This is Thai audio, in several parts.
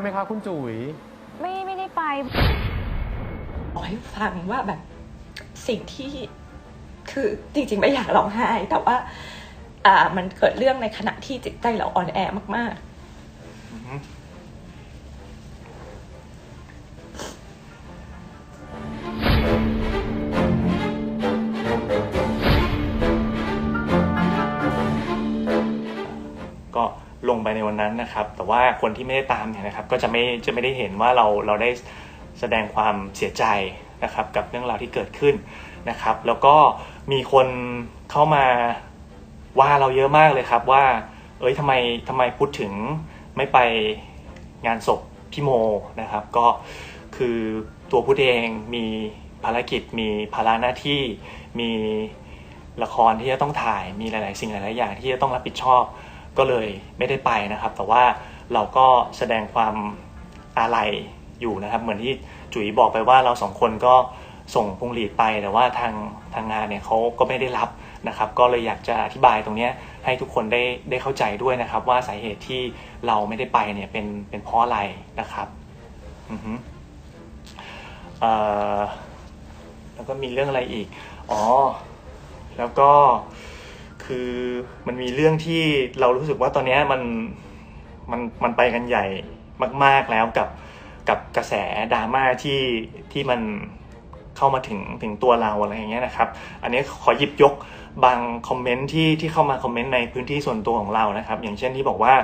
ไหมคะคุณจุ๋ย ไม่ไม่ได้ไปบอกให้ฟังว่าแบบสิ่งที่คือจริงๆไม่อยากร้องไห้ แต่ว่า อ่ามันเกิดเรื่องในขณะที่จิตใจเราอ่อนแอมากก็ ลงไปในวันนั้นนะครับ แต่ว่าคนที่ไม่ได้ตามเนี่ยนะครับ ก็จะไม่จะไม่ได้เห็นว่าเราเราได้แสดงความเสียใจนะครับ กับเรื่องราวที่เกิดขึ้นนะครับ แล้วก็มีคนเข้ามาว่าเราเยอะมากเลยครับว่า เอ้ยทำไมทำไมพูดถึงไม่ไปงานศพพี่โมนะครับ ก็คือตัวพูดเองมีภารกิจมีภาระหน้าที่มีละครที่จะต้องถ่ายมีหลาย ๆ สิ่งหลาย ๆ อย่างที่จะต้องรับผิดชอบ ก็เลยไม่ได้ไปนะครับ แต่ว่าเราก็แสดงความอาลัยอยู่นะครับ เหมือนที่จุ๋ยบอกไปว่าเราสองคนก็ส่งพวงหลีดไปแต่ว่าทางทางงานเนี่ยเขาก็ไม่ได้รับนะครับ ก็เลยอยากจะอธิบายตรงนี้ให้ทุกคนได้ได้เข้าใจด้วยนะครับ ว่าสาเหตุที่เราไม่ได้ไปเนี่ยเป็นเป็นเพราะอะไรนะครับอือฮึแล้วก็มีเรื่องอะไรอีก อ๋อ แล้วก็ คือมันมีเรื่องที่เรารู้สึกว่าตอนนี้มันมันมันไปกันใหญ่มาก ๆแล้วกับกับกระแสดราม่าที่ที่มันเข้ามาถึงถึงตัวเราอะไรอย่างเงี้ยนะครับ อันนี้ขอหยิบยกบางคอมเมนต์ที่ที่เข้ามาคอมเมนต์ในพื้นที่ส่วนตัวของเรานะครับ อย่างเช่นที่บอกว่า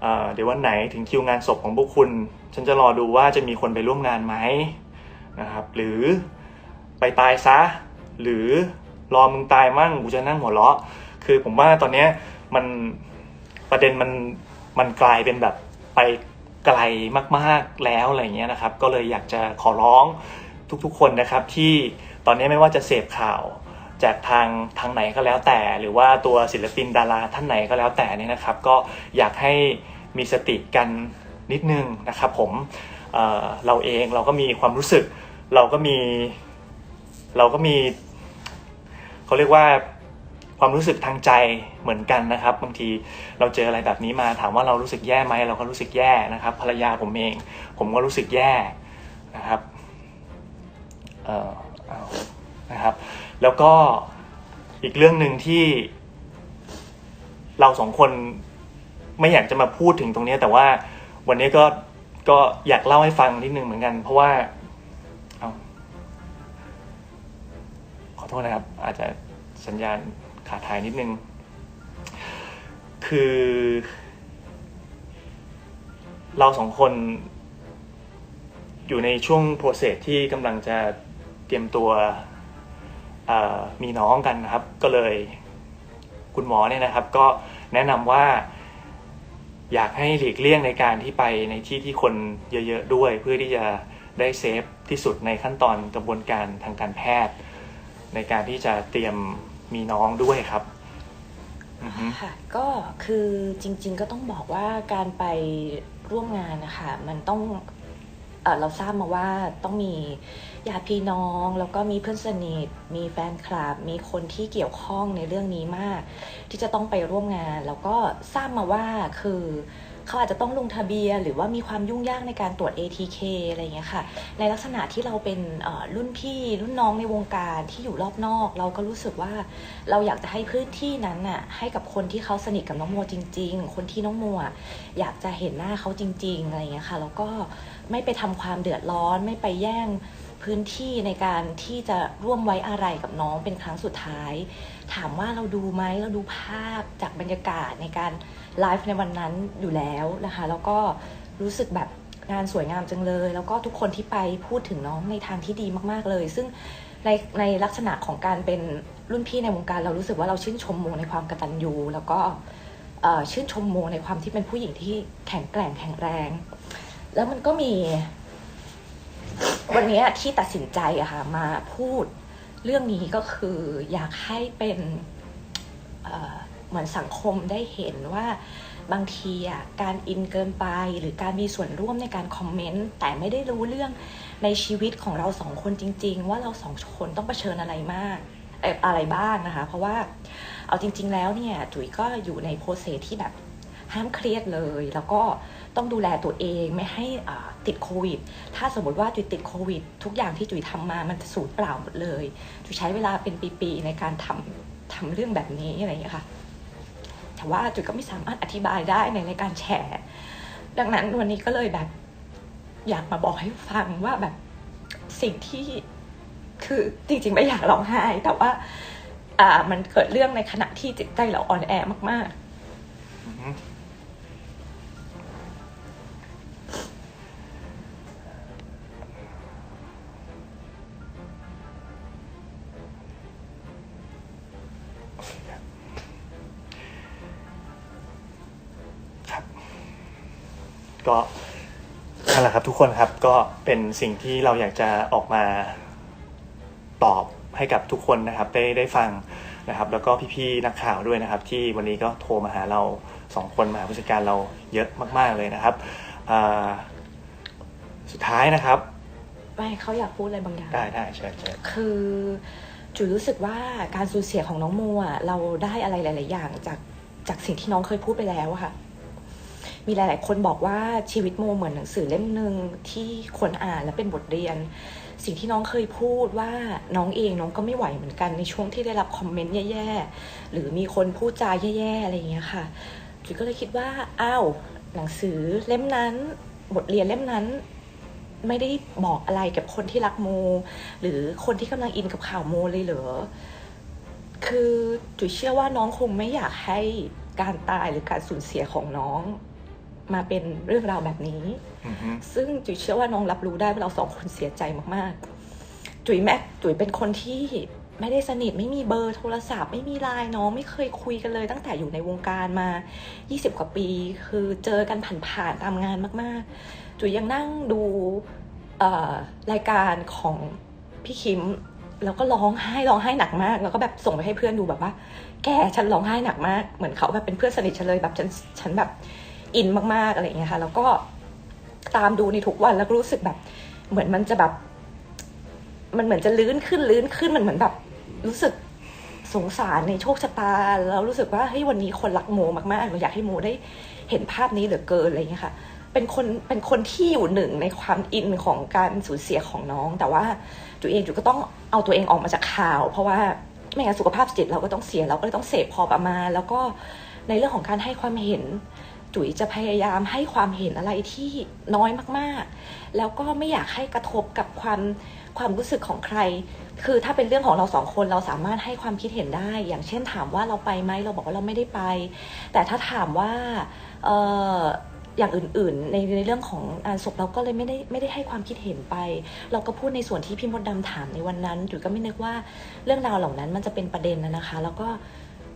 เเดี๋ยววันไหนถึงคิวงานศพของพวกคุณ ฉันจะรอดูว่าจะมีคนไปร่วมงานไหมนะครับ หรือไปตายซะ หรือรอมึงตายมั่งกูจะนั่งหัวเราะ คือผมว่าตอนเนี้ยมันประเด็นมันมันกลายเป็นแบบไปไกลมากๆแล้วอะไรเงี้ยนะครับ ก็เลยอยากจะขอร้องทุกๆคนนะครับที่ตอนนี้ไม่ว่าจะเสพข่าวจากทางทางไหนก็แล้วแต่ หรือว่าตัวศิลปินดาราท่านไหนก็แล้วแต่นี่นะครับ ก็อยากให้มีสติกันนิดนึงนะครับ ผมเเราเองเราก็มีความรู้สึก เราก็มี เราก็มีเขาเรียกว่า ความรู้สึกทางใจเหมือนกันนะครับบางทีเราเจออะไรแบบนี้มาถามว่าเรารู้สึกแย่ไหมเราก็รู้สึกแย่นะครับ ภรรยาผมเอง ผมก็รู้สึกแย่นะครับเออนะครับ แล้วก็อีกเรื่องหนึ่งที่ เราสองคนไม่อยากจะมาพูดถึงตรงนี้แต่ว่าวันนี้ก็ก็อยากเล่าให้ฟังนิดนึงเหมือนกัน เพราะว่าเอาขอโทษนะครับ อาจจะสัญญาณาดหายนิดนึง คือ เราสองคน อยู่ในช่วงโปรเซสที่กำลังจะเตรียมตัวมีน้องกันนะครับ ก็เลยคุณหมอเนี่ยนะครับ ก็แนะนำว่าอยากให้หลีกเลี่ยงในการที่ไปในที่ที่คนเยอะๆด้วย เพื่อที่จะได้เซฟที่สุดในขั้นตอนกระบวนการทางการแพทย์ ในการที่จะเตรียม มีน้องด้วยครับค่ะก็คือจริง ๆ ก็ต้องบอกว่าการไปร่วมงานนะคะมันต้องเอเราทราบมาว่าต้องมีญาติพี่น้อง แล้วก็มีเพื่อนสนิท มีแฟนคลับ มีคนที่เกี่ยวข้องในเรื่องนี้มาก ที่จะต้องไปร่วมงาน แล้วก็ทราบมาว่าคือ เขาอาจจะต้องลงทะเบียน หรือว่ามีความยุ่งยากในการตรวจ ATK อะไรอย่างเงี้ยค่ะ ในลักษณะที่เราเป็นรุ่นพี่รุ่นน้องในวงการที่อยู่รอบนอก เราก็รู้สึกว่าเราอยากจะให้พื้นที่นั้นน่ะให้กับคนที่เขาสนิทกับน้องโมจริง ๆ คนที่น้องโมอยากจะเห็นหน้าเขาจริง ๆ อะไรอย่างเงี้ยค่ะ แล้วก็ไม่ไปทำความเดือดร้อนไม่ไปแย่ง พื้นที่ในการที่จะร่วมไว้อะไรกับน้องเป็นครั้งสุดท้าย ถามว่าเราดูไหมเราดูภาพจากบรรยากาศในการไลฟ์ในวันนั้นอยู่แล้วนะคะแล้วก็รู้สึกแบบงานสวยงามจังเลย แล้วก็ทุกคนที่ไปพูดถึงน้องในทางที่ดีมากๆเลย ซึ่งในในลักษณะของการเป็นรุ่นพี่ในวงการเรารู้สึกว่าเราชื่นชมโมในความกตัญญูแล้วก็ชื่นชมโมในความที่เป็นผู้หญิงที่แข็งแกร่งแข็งแรง แล้วมันก็มี วันนี้ที่ตัดสินใจอะค่ะมาพูดเรื่องนี้ก็คืออยากให้เป็นเเหมือนสังคมได้เห็นว่าบางทีอะการอินเกินไปหรือการมีส่วนร่วมในการคอมเมนต์แต่ไม่ได้รู้เรื่องในชีวิตของเราสองคนจริง ๆ ว่าเราสองคนต้องเผชิญอะไรมากอะไรบ้างนะคะ เพราะว่าเอาจริง ๆ แล้วเนี่ยจุ๋ยก็อยู่ในโปรเซสที่แบบห้ามเครียดเลย แล้วก็ ต้องดูแลตัวเองไม่ให้ติดโควิด ถ้าสมมติว่าจุ๋ยติดโควิด ทุกอย่างที่จุ๋ยทำมามันจะสูญเปล่าหมดเลยจุ๋ยใช้เวลาเป็นปีๆในการทำทำเรื่องแบบนี้อะไรอย่างเงี้ค่ะ แต่ว่าจุ๋ยก็ไม่สามารถอธิบายได้ในรายการแชร์ดังนั้นวันนี้ก็เลยแบบ อยากมาบอกให้ฟังว่าแบบสิ่งที่คือจริงๆไม่อยากร้องไห้ แต่ว่า อ่ามันเกิดเรื่องในขณะที่จิตใจเราอ่อนแอมากอื ก็นั่นแหละครับทุกคนครับก็เป็นสิ่งที่เราอยากจะออกมาตอบให้กับทุกคนนะครับ ได้ได้ฟังนะครับ แล้วก็พี่ๆนักข่าวด้วยนะครับ ที่วันนี้ก็โทรมาหาเราสองคนมาหาผู้จัดการเราเยอะมาก ๆเลยนะครับอ่าสุดท้ายนะครับๆไม่เขาอยากพูดอะไรบางอย่าง ได้ได้เชิญเชิญ คือจุ๋ยรู้สึกว่าการสูญเสียของน้องโมอะเราได้อะไรหลาย ๆ อย่างจากจากสิ่งที่น้องเคยพูดไปแล้วอะค่ะ มีหลาย ๆ คนบอกว่าชีวิตโมเหมือนหนังสือเล่มหนึ่งที่คนอ่านและเป็นบทเรียน สิ่งที่น้องเคยพูดว่าน้องเองน้องก็ไม่ไหวเหมือนกันในช่วงที่ได้รับคอมเมนต์แย่ ๆ หรือมีคนพูดจาแย่ ๆ อะไรอย่างเงี้ยค่ะจุ๋ยก็เลยคิดว่าอ้าวหนังสือเล่มนั้นบทเรียนเล่มนั้นไม่ได้บอกอะไรกับคนที่รักโม หรือคนที่กำลังอินกับข่าวโมเลยเหรอ คือจุ๋ยเชื่อว่าน้องคงไม่อยากให้การตายหรือการสูญเสียของน้อง มาเป็นเรื่องราวแบบนี้อือฮึซึ่งจุ๋ยเชื่อว่าน้องรับรู้ได้ว่าเราสองคนเสียใจมากๆ จุ๋ยแม็กจุ๋ยเป็นคนที่ไม่ได้สนิทไม่มีเบอร์โทรศัพท์ ไม่มีไลน์น้องไม่เคยคุยกันเลย ตั้งแต่อยู่ในวงการมา 20 กว่าปี คือเจอกันผ่านๆตามงานมากๆ จุ๋ยยังนั่งดูเอ่อรายการของพี่คิมแล้วก็ร้องไห้ร้องไห้หนักมาก แล้วก็แบบส่งไปให้เพื่อนดูแบบว่า แกฉันร้องไห้หนักมาก เหมือนเขาแบบเป็นเพื่อนสนิทฉันเลยแบบฉันฉันแบบ อินมากๆอะไรอย่างเงี้ยค่ะ แล้วก็ตามดูในทุกวันแล้วก็รู้สึกแบบ เหมือนมันจะแบบ มันเหมือนจะลื่นขึ้นลื่นขึ้นมันเหมือนแบบ รู้สึกสงสารในโชคชะตาแล้วรู้สึกว่าเฮ้ยวันนี้คนรักโมมากๆเราอยากให้โมได้เห็นภาพนี้เหลือเกินอะไรอย่างเงี้ยค่ะ เป็นคนเป็นคนที่อยู่หนึ่งในความอินของการสูญเสียของน้อง แต่ว่าจุเองจุก็ต้องเอาตัวเองออกมาจากข่าว เพราะว่าไม่งั้นสุขภาพจิตเราก็ต้องเสียเราก็เลยต้องเสพพอประมาณ แล้วก็ในเรื่องของการให้ความเห็น จุ๋ยจะพยายามให้ความเห็นอะไรที่น้อยมากๆ แล้วก็ไม่อยากให้กระทบกับความความรู้สึกของใคร คือถ้าเป็นเรื่องของเราสองคนเราสามารถให้ความคิดเห็นได้ อย่างเช่นถามว่าเราไปไหมเราบอกว่าเราไม่ได้ไป แต่ถ้าถามว่าเอออย่างอื่นๆ ในในเรื่องของงานศพเราก็เลยไม่ได้ไม่ได้ให้ความคิดเห็นไป เราก็พูดในส่วนที่พี่มดดำถามในวันนั้นจุ๋ยก็ไม่นึกว่าเรื่องราวเหล่านั้นมันจะเป็นประเด็นนะนะคะ แล้วก็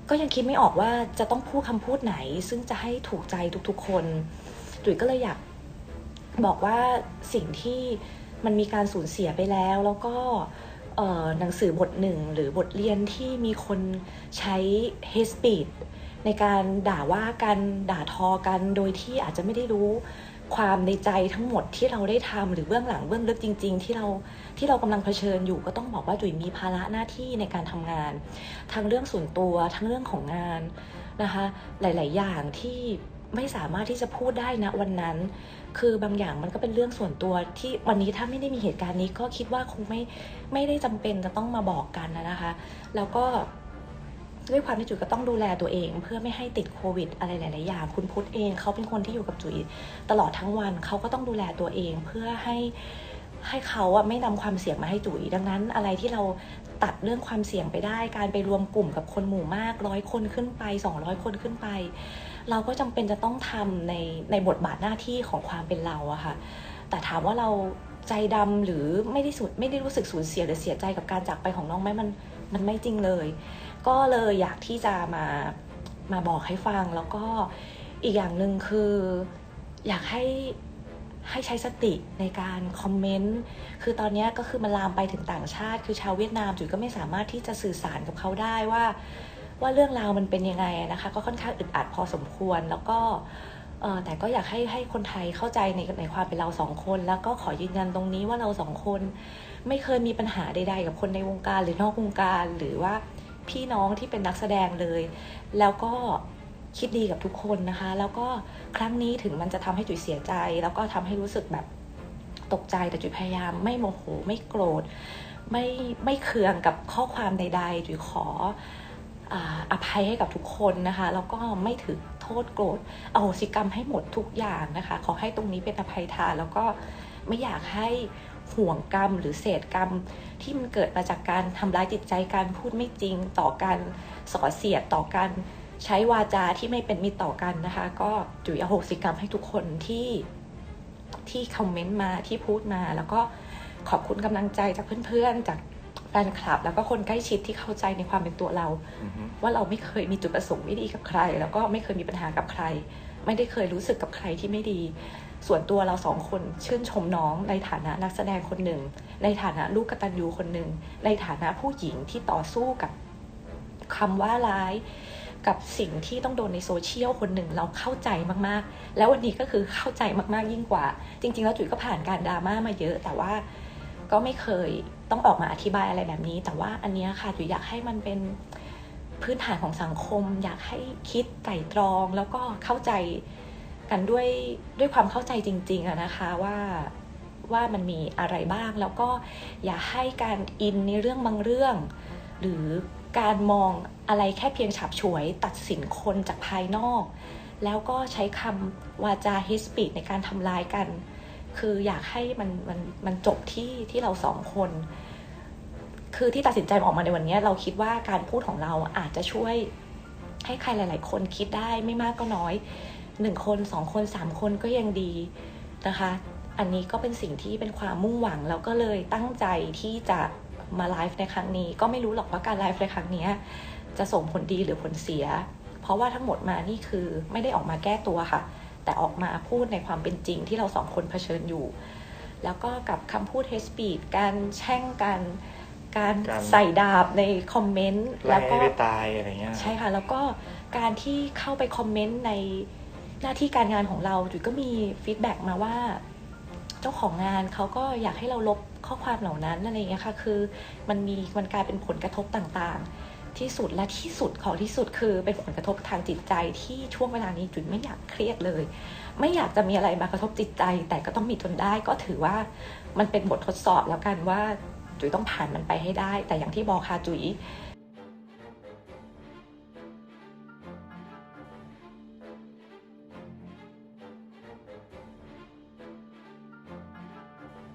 ก็ยังคิดไม่ออกว่าจะต้องพูดคำพูดไหน ซึ่งจะให้ถูกใจทุกๆ คนจุ๋ยก็เลยอยากบอกว่าสิ่งที่มันมีการสูญเสียไปแล้ว แล้วก็หนังสือบทหนึ่งหรือบทเรียนที่มีคนใช้ hate speech ในการด่าว่ากันด่าทอกันโดยที่อาจจะไม่ได้รู้ ความในใจทั้งหมดที่เราได้ทำหรือเบื้องหลังเบื้องลึกจริง ๆ ที่เราที่เรากำลังเผชิญอยู่ก็ต้องบอกว่าจุ๋ยมีภาระหน้าที่ในการทำงาน ทั้งเรื่องส่วนตัวทั้งเรื่องของงานนะคะหลาย ๆ อย่างที่ไม่สามารถที่จะพูดได้นะวันนั้น คือบางอย่างมันก็เป็นเรื่องส่วนตัวที่วันนี้ถ้าไม่ได้มีเหตุการณ์นี้ก็คิดว่าคงไม่ไม่ได้จำเป็นจะต้องมาบอกกันนะคะ แล้วก็ ด้วยความที่จุ๋ยก็ต้องดูแลตัวเอง เพื่อไม่ให้ติดโควิด อะไรหลาย ๆ อย่าง คุณพุทธเองเขาเป็นคนที่อยู่กับจุ๋ยตลอดทั้งวันเขาก็ต้องดูแลตัวเองเพื่อให้ให้เขาอะไม่นำความเสี่ยงมาให้จุ๋ยดังนั้น อะไรที่เราตัดเรื่องความเสี่ยงไปได้ การไปรวมกลุ่มกับคนหมู่มากร้อยคนขึ้นไป 200 คนขึ้นไป เราก็จำเป็นจะต้องทำในในบทบาทหน้าที่ของความเป็นเราอะค่ะ แต่ถามว่าเราใจดำหรือไม่ได้สุดไม่ได้รู้สึกสูญเสียหรือเสียใจกับการจากไปของน้องไหมมันมันไม่จริงเลย ก็เลยอยากที่จะมามาบอกให้ฟังแล้วก็อีกอย่างหนึ่งคืออยากให้ให้ใช้สติในการคอมเมนต์ คือตอนนี้ก็คือมันลามไปถึงต่างชาติ คือชาวเวียดนามจุ๋ยก็ไม่สามารถที่จะสื่อสารกับเขาได้ว่า ว่าเรื่องราวมันเป็นยังไงนะคะ ก็ค่อนข้างอึดอัดพอสมควร แล้วก็แต่ก็อยากให้ให้คนไทยเข้าใจในในความเป็นเราสองคน แล้วก็ขอยืนยันตรงนี้ว่าเราสองคน ไม่เคยมีปัญหาใดๆกับคนในวงการหรือนอกวงการหรือว่า พี่น้องที่เป็นนักแสดงเลย แล้วก็คิดดีกับทุกคนนะคะ แล้วก็ครั้งนี้ถึงมันจะทำให้จุ๋ยเสียใจ แล้วก็ทำให้รู้สึกแบบตกใจแต่จุ๋ยพยายามไม่โมโหไม่โกรธไม่ไม่เคืองกับข้อความใด ๆจุ๋ยขอออภัยให้กับทุกคนนะคะ แล้วก็ไม่ถือโทษโกรธอโหสิกรรมให้หมดทุกอย่างนะคะ ขอให้ตรงนี้เป็นอภัยทานแล้วก็ไม่อยากให้ ห่วงกรรมหรือเศษกรรม ที่มันเกิดมาจากการทำร้ายจิตใจการพูดไม่จริง ต่อกันส่อเสียดต่อกันใช้วาจาที่ไม่เป็นมิตรต่อกันนะคะ ก็จุ๋ยอโหสิกรรมให้ทุกคนที่ที่คอมเมนต์มาที่พูดมา แล้วก็ขอบคุณกำลังใจจากเพื่อนๆ จากแฟนคลับ แล้วก็คนใกล้ชิดที่เข้าใจในความเป็นตัวเราอือฮึว่าเราไม่เคยมีจุดประสงค์ไม่ดีกับใคร แล้วก็ไม่เคยมีปัญหากับใคร ไม่ได้เคยรู้สึกกับใครที่ไม่ดี ส่วนตัวเราสองคนชื่นชมน้องในฐานะนักแสดงคนหนึ่ง ในฐานะลูกกตัญญูคนหนึ่ง ในฐานะผู้หญิงที่ต่อสู้กับคำว่าร้ายกับสิ่งที่ต้องโดนในโซเชียลคนหนึ่งเราเข้าใจมากๆ แล้ววันนี้ก็คือเข้าใจมากๆยิ่งกว่า จริง ๆ แล้วจุ๋ยก็ผ่านการดราม่ามาเยอะ แต่ว่าก็ไม่เคยต้องออกมาอธิบายอะไรแบบนี้ แต่ว่าอันนี้ค่ะจุ๋ยอยากให้มันเป็นพื้นฐานของสังคม อยากให้คิดไตร่ตรอง แล้วก็เข้าใจ กันด้วยด้วยความเข้าใจจริงๆอะนะคะว่าว่ามันมีอะไรบ้าง แล้วก็อย่าให้การอินในเรื่องบางเรื่อง หรือการมองอะไรแค่เพียงฉับฉวย ตัดสินคนจากภายนอก แล้วก็ใช้คำวาจาฮิสปีดในการทำลายกัน คืออยากให้มันมันมันจบที่ที่เราสองคน คือที่ตัดสินใจออกมาในวันนี้ เราคิดว่าการพูดของเราอาจจะช่วยให้ใครหลาย ๆ คนคิดได้ไม่มากก็น้อย หนึ่งคนสองคนสามคนก็ยังดีนะคะ อันนี้ก็เป็นสิ่งที่เป็นความมุ่งหวังแล้วก็เลยตั้งใจที่จะมาไลฟ์ในครั้งนี้ ก็ไม่รู้หรอกว่าการไลฟ์ในครั้งเนี้ยจะส่งผลดีหรือผลเสีย เพราะว่าทั้งหมดมานี่คือไม่ได้ออกมาแก้ตัวค่ะ แต่ออกมาพูดในความเป็นจริงที่เราสองคนเผชิญอยู่ แล้วก็กับคำพูดเฮสปีดการแช่งกันการการใส่ดาบในคอมเมนต์ไล่แล้วให้ก็ไปตายอะไรเงี้ยใช่ค่ะ แล้วก็การที่เข้าไปคอมเมนต์ใน หน้าที่การงานของเราจุ๋ยก็มีฟีดแบ็กมาว่า เจ้าของงานเขาก็อยากให้เราลบข้อความเหล่านั้นอะไรอย่างเงี้ยค่ะ คือมันมีมันกลายเป็นผลกระทบต่างๆ ที่สุดและที่สุดของที่สุดคือเป็นผลกระทบทางจิตใจที่ช่วงเวลานี้จุ๋ยไม่อยากเครียดเลย ไม่อยากจะมีอะไรมากระทบจิตใจ แต่ก็ต้องมีจนได้ก็ถือว่ามันเป็นบททดสอบแล้วกันว่าจุ๋ยต้องผ่านมันไปให้ได้ แต่อย่างที่บอกค่ะจุ๋ย